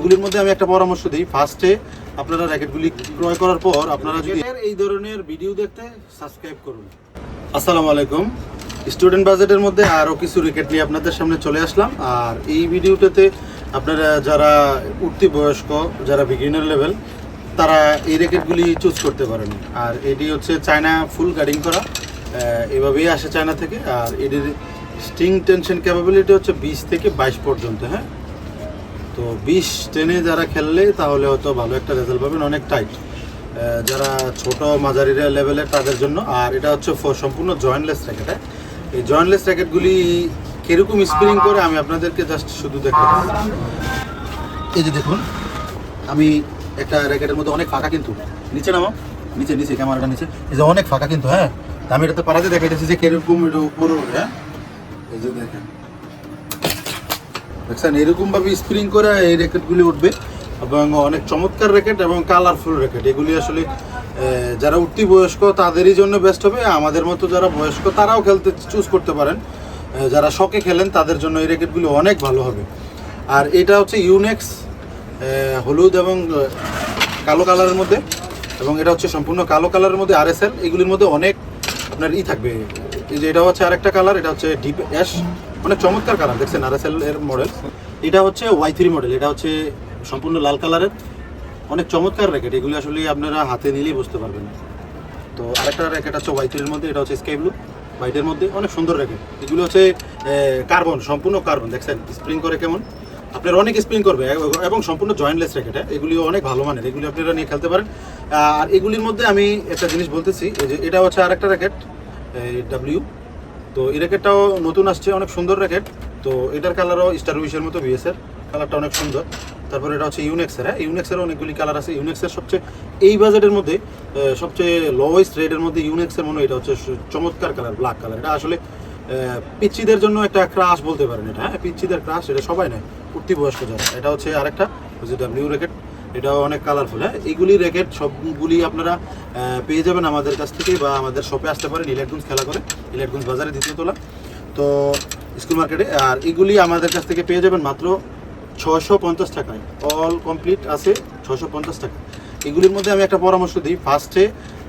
এগুলির মধ্যে আমি একটা পরামর্শ দিই। ফার্স্টে আপনারা র্যাকেটগুলি ক্রয় করার পর আপনারা যদি এই ধরনের ভিডিও দেখতে সাবস্ক্রাইব করুন। আসসালামু আলাইকুম। স্টুডেন্ট বাজেটের মধ্যে আরও কিছু র্যাকেট নিয়ে আপনাদের সামনে চলে আসলাম। আর এই ভিডিওটাতে আপনারা যারা উঠতি বয়স্ক যারা বিগিনার লেভেল তারা এই র্যাকেটগুলি চুজ করতে পারেন। আর এটি হচ্ছে চায়না ফুল গার্ডিং করা। এভাবেই আসে চায়না থেকে। আর এটির স্টিং টেনশন ক্যাপাবিলিটি হচ্ছে বিশ থেকে বাইশ পর্যন্ত হ্যাঁ? তো বিশ টেনে যারা খেললে তাহলে হয়তো ভালো একটা রেজাল্ট পাবেন, অনেক টাইট যারা ছোট মাঝারি লেভেলের তাদের জন্য। আর এটা হচ্ছে সম্পূর্ণ জয়েন্টলেস র্যাকেট হ্যাঁ? এই জয়েন্টলেস র্যাকেটগুলি কীরকম স্পিনিং করে আমি আপনাদেরকে জাস্ট শুধু দেখাবো এই যে দেখুন, আমি একটা র্যাকেটের মধ্যে অনেক ফাঁকা কিন্তু। নিচে নামো। নিচে নিচে ক্যামেরাটা নিচে। এই যে অনেক ফাঁকা কিন্তু হ্যাঁ? তা আমি এটাতে পারাতে দেখাইতেছি যে কীরকম এটা উপরে হ্যাঁ? এই যে দেখেন। দেখছেন, এরকমভাবে স্প্রিং করে এই র্যাকেটগুলি উঠবে এবং অনেক চমৎকার র্যাকেট এবং কালারফুল র্যাকেট এগুলি আসলে যারা উঠতি বয়স্ক তাদেরই জন্য বেস্ট হবে। আমাদের মতো যারা বয়স্ক তারাও খেলতে চুজ করতে পারেন। যারা শখে খেলেন তাদের জন্য এই র্যাকেটগুলি অনেক ভালো হবে। আর এটা হচ্ছে ইউনেক্স হলুদ এবং কালো কালারের মধ্যে এবং এটা হচ্ছে সম্পূর্ণ কালো কালারের মধ্যে আর এস এল এগুলির মধ্যে অনেক আপনার ই থাকবে। এই যে এটা হচ্ছে আরেকটা কালার এটা হচ্ছে ডিপ অ্যাশ অনেক চমৎকার কালার, দেখছেন আর এর মডেল এটা হচ্ছে ওয়াই থ্রি মডেল এটা হচ্ছে সম্পূর্ণ লাল কালারের। অনেক চমৎকার র্যাকেট এগুলি আসলে আপনারা হাতে নিলেই বুঝতে পারবেন। তো আরেকটা র্যাকেট আছে ওয়াই থ্রির মধ্যে, এটা হচ্ছে স্কাই ব্লু হোয়াইটের মধ্যে। অনেক সুন্দর র্যাকেট এগুলো হচ্ছে কার্বন সম্পূর্ণ কার্বন দেখছেন? স্প্রিং করে কেমন? আপনার অনেক স্প্রিং করবে এবং সম্পূর্ণ জয়েন্টলেস র্যাকেট এগুলি অনেক ভালো মানের, এগুলি আপনারা নিয়ে খেলতে পারেন। আর এগুলির মধ্যে আমি একটা জিনিস বলতেছি যে এটা হচ্ছে আরেকটা র্যাকেট ডাব্লিউ তো এই র্যাকেটটাও নতুন আসছে অনেক সুন্দর র্যাকেট তো এটার কালারও স্টার উইশের মতো বিএসের কালারটা অনেক সুন্দর। তারপরে এটা হচ্ছে ইউনেক্সের হ্যাঁ? ইউনেক্সের অনেকগুলি কালার আছে। ইউনেক্সের সবচেয়ে এই বাজেটের মধ্যে সবচেয়ে লোয়েস্ট রেটের মধ্যে ইউনেক্সের মনে এটা হচ্ছে চমৎকার কালার ব্ল্যাক কালার এটা আসলে আহ, পিচ্চিদের জন্য একটা ক্রাশ বলতে পারেন এটা হ্যাঁ? পিচ্চিদের ক্রাশ এটা সবাই নেয় উঠতি বয়স্ক যারা। এটা হচ্ছে আরেকটা ওই যে ডাব্লিউ র্যাকেট এটাও অনেক কালারফুল হ্যাঁ? এইগুলি র্যাকেট সবগুলি আপনারা পেয়ে যাবেন আমাদের কাছ থেকে বা আমাদের শপে আসতে পারেন ইলেকট্রন্স খেলা করে ইলেকট্রন্স বাজারে দ্বিতীয় তোলা। তো স্কুল মার্কেটে আর এগুলি আমাদের কাছ থেকে পেয়ে যাবেন মাত্র ছশো পঞ্চাশ টাকায়। অল কমপ্লিট আছে ছশো পঞ্চাশ টাকা। এগুলির মধ্যে আমি একটা পরামর্শ দিই ফার্স্টে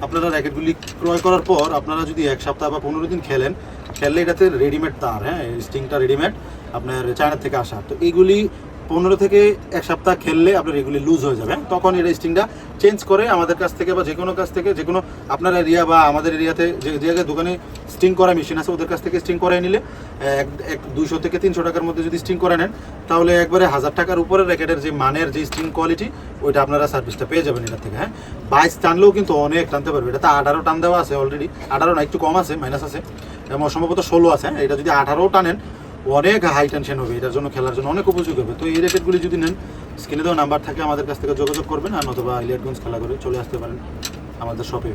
আপনারা র্যাকেটগুলি ক্রয় করার পর আপনারা যদি এক সপ্তাহ বা পনেরো দিন খেলেন, খেললে এটাতে রেডিমেড তার হ্যাঁ স্টিংটা রেডিমেড আপনার চায়না থেকে আসা। তো এইগুলি পনেরো থেকে এক সপ্তাহ খেললে আপনার এগুলি লুজ হয়ে যাবে। হ্যাঁ? তখন এটা স্টিংটা চেঞ্জ করে আমাদের কাছ থেকে বা যে কোনো কাছ থেকে যে কোনো আপনার এরিয়া বা আমাদের এরিয়াতে যে যে জায়গায় দোকানে স্টিং করা মেশিন আছে, ওদের কাছ থেকে স্টিং করে নিলে এক এক দুশো থেকে তিনশো টাকার মধ্যে যদি স্টিং করে নেন, তাহলে একবারে হাজার টাকার উপরে র্যাকেটের যে মানের যে স্টিং কোয়ালিটি ওইটা আপনারা সার্ভিসটা পেয়ে যাবেন এটা থেকে হ্যাঁ? বাইশ টানলেও কিন্তু অনেক টানতে পারবে। এটা তো আঠারো টান দেওয়া আছে অলরেডি আঠারো না, একটু কম আছে মাইনাস আছে। এবং সম্ভবত ষোলো আছে হ্যাঁ? এটা যদি আঠারোও টানেন অনেক হাই টেনশন হবে, এটার জন্য খেলার জন্য অনেক উপযোগী হবে। তো এই র্যাকেটগুলি যদি নেন স্ক্রিনে দেওয়া নাম্বার থাকে আমাদের কাছ থেকে যোগাযোগ করবেন, আর নতুবা ইলিয়ারগঞ্জ খেলা করে চলে আসতে পারেন আমাদের শপে